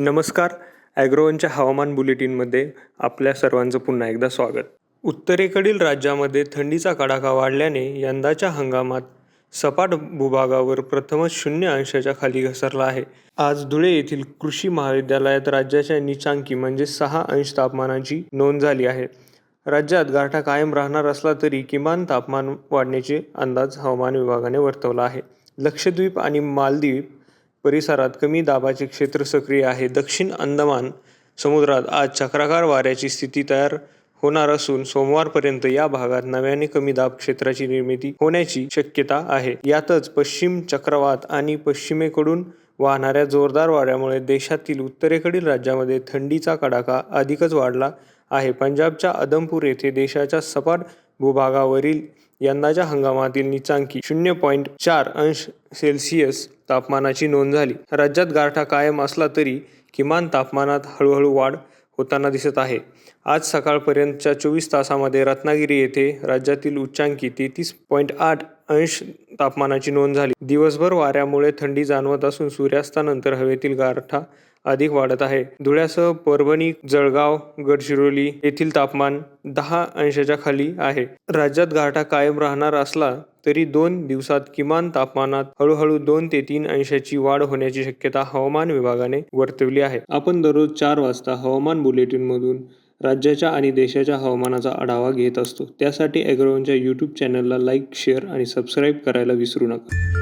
नमस्कार. ॲग्रोवनच्या हवामान बुलेटिनमध्ये आपल्या सर्वांचं पुन्हा एकदा स्वागत. उत्तरेकडील राज्यामध्ये थंडीचा कडाका वाढल्याने यंदाच्या हंगामात सपाट भूभागावर प्रथमच शून्य अंशाच्या खाली घसरला आहे. आज धुळे येथील कृषी महाविद्यालयात राज्याच्या निचांकी म्हणजे सहा अंश तापमानाची नोंद झाली आहे. राज्यात गारठा कायम राहणार असला तरी किमान तापमान वाढण्याचे अंदाज हवामान विभागाने वर्तवला आहे. लक्षद्वीप आणि मालदीव परिसरात कमी दाबाचे क्षेत्र सक्रिय आहे. दक्षिण अंदमान समुद्रात आज चक्राकार वाऱ्याची स्थिती तयार होणार असून सोमवारपर्यंत या भागात नव्याने कमी दाब क्षेत्राची निर्मिती होण्याची शक्यता आहे. यातच पश्चिम चक्रवात आणि पश्चिमेकडून वाहणाऱ्या जोरदार वाऱ्यामुळे देशातील उत्तरेकडील राज्यामध्ये थंडीचा कडाका अधिकच वाढला आहे. पंजाबच्या अदमपूर येथे देशाच्या सपाट भूभागावरील यंदाच्या हंगामातील निचांकी शून्य पॉईंट चार अंश सेल्सिअस तापमानाची नोंद झाली. राज्यात गारठा कायम असला तरी किमान तापमानात हळूहळू वाढ होताना दिसत आहे. आज सकाळपर्यंतच्या चोवीस तासामध्ये रत्नागिरी येथे राज्यातील उच्चांकी तेहतीस पॉईंट आठ अंश तापमानाची नोंद झाली. दिवसभर वाऱ्यामुळे थंडी जाणवत असून सूर्यास्तानंतर हवेतील गारठा अधिक वाढत आहे. धुळ्यासह परभणी जळगाव गडचिरोली येथील तापमान दहा अंशाच्या खाली आहे. राज्यात गारठा कायम राहणार असला तरी दोन दिवसात किमान तापमानात हळूहळू दोन ते तीन अंशाची वाढ होण्याची शक्यता हवामान विभागाने वर्तवली आहे. आपण दररोज चार वाजता हवामान बुलेटिनमधून राज्याच्या आणि देशाच्या हवामानाचा आढावा घेत असतो. त्यासाठी ॲग्रोवनच्या यूट्यूब चॅनलला लाईक शेअर आणि सबस्क्राईब करायला विसरू नका.